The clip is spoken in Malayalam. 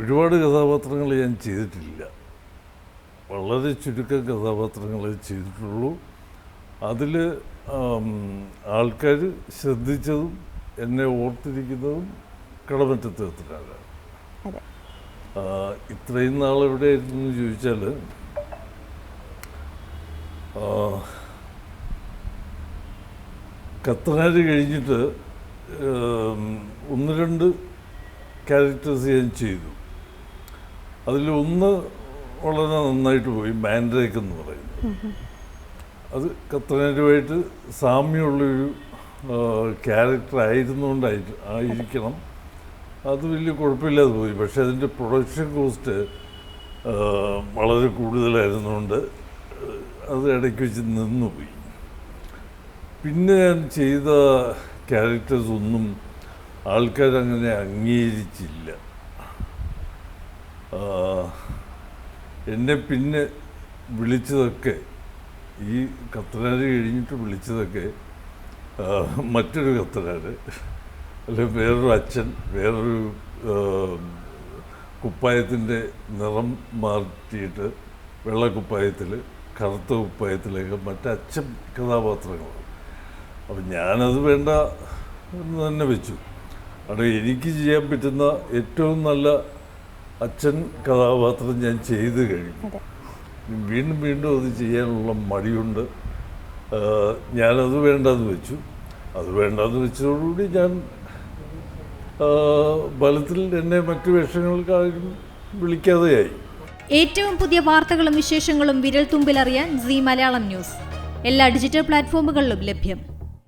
ഒരുപാട് കഥാപാത്രങ്ങൾ ഞാൻ ചെയ്തിട്ടില്ല. വളരെ ചുരുക്കം കഥാപാത്രങ്ങളെ ചെയ്തിട്ടുള്ളൂ. അതിൽ ആൾക്കാർ ശ്രദ്ധിച്ചതും എന്നെ ഓർത്തിരിക്കുന്നതും കടമറ്റത്ത് എത്തിനാണ് ഇത്രയും നാൾ എവിടെയായിരുന്നു എന്ന് ചോദിച്ചാൽ കത്തനാര് കഴിഞ്ഞിട്ട് ഒന്ന് രണ്ട് ക്യാരക്ടേഴ്സ് ഞാൻ ചെയ്തു. അതിലൊന്ന് വളരെ നന്നായിട്ട് പോയി മാൻഡ്രേക്ക് എന്ന് പറയുന്നത്. അത് കത്തനാരുമായിട്ട് സാമ്യമുള്ളൊരു ക്യാരക്ടർ ആയിരുന്നുകൊണ്ടായിട്ട് ആയിരിക്കണം. അത് വലിയ കുഴപ്പമില്ലാതെ പോയി. പക്ഷേ അതിന്റെ പ്രൊഡക്ഷൻ കോസ്റ്റ് വളരെ കൂടുതലായിരുന്നുകൊണ്ട് അത് ഇടയ്ക്ക് വെച്ച് നിന്നുപോയി പിന്നെ ഞാൻ ചെയ്ത ക്യാരക്ടേഴ്സ് ഒന്നും ആൾക്കാരങ്ങനെ അംഗീകരിച്ചില്ല. എന്നെ പിന്നെ വിളിച്ചതൊക്കെ ഈ കത്തനാർ കഴിഞ്ഞിട്ട് വിളിച്ചതൊക്കെ മറ്റൊരു കത്തനാർ അല്ലെങ്കിൽ വേറൊരു അച്ഛൻ വേറൊരു കുപ്പായത്തിന്റെ നിറം മാറ്റിയിട്ട് വെള്ളക്കുപ്പായത്തിൽ കറുത്ത കുപ്പായത്തിലേക്ക് മറ്റച്ഛൻ കഥാപാത്രങ്ങളാണ്. അപ്പം ഞാനത് വേണ്ട എന്ന് തന്നെ വെച്ചു. അവിടെ എനിക്ക് ചെയ്യാൻ പറ്റുന്ന ഏറ്റവും നല്ല അച്ഛൻ കഥാപാത്രം ഞാൻ ചെയ്തു കഴിഞ്ഞു. വീണ്ടും വീണ്ടും അത് ചെയ്യാനുള്ള മടിയുണ്ട്. ഞാനത് വേണ്ടെന്ന് വെച്ചു. അത് വേണ്ടെന്ന് വെച്ചതോടുകൂടി ഞാൻ ബലത്തിൽ എന്നെ മറ്റു വേഷങ്ങൾക്കാരും വിളിക്കാതെയായി. ഏറ്റവും പുതിയ വാർത്തകളും വിശേഷങ്ങളും വിരൽ തുമ്പിലറിയാൻ സി മലയാളം ന്യൂസ്. എല്ലാ ഡിജിറ്റൽ പ്ലാറ്റ്ഫോമുകളിലും ലഭ്യം.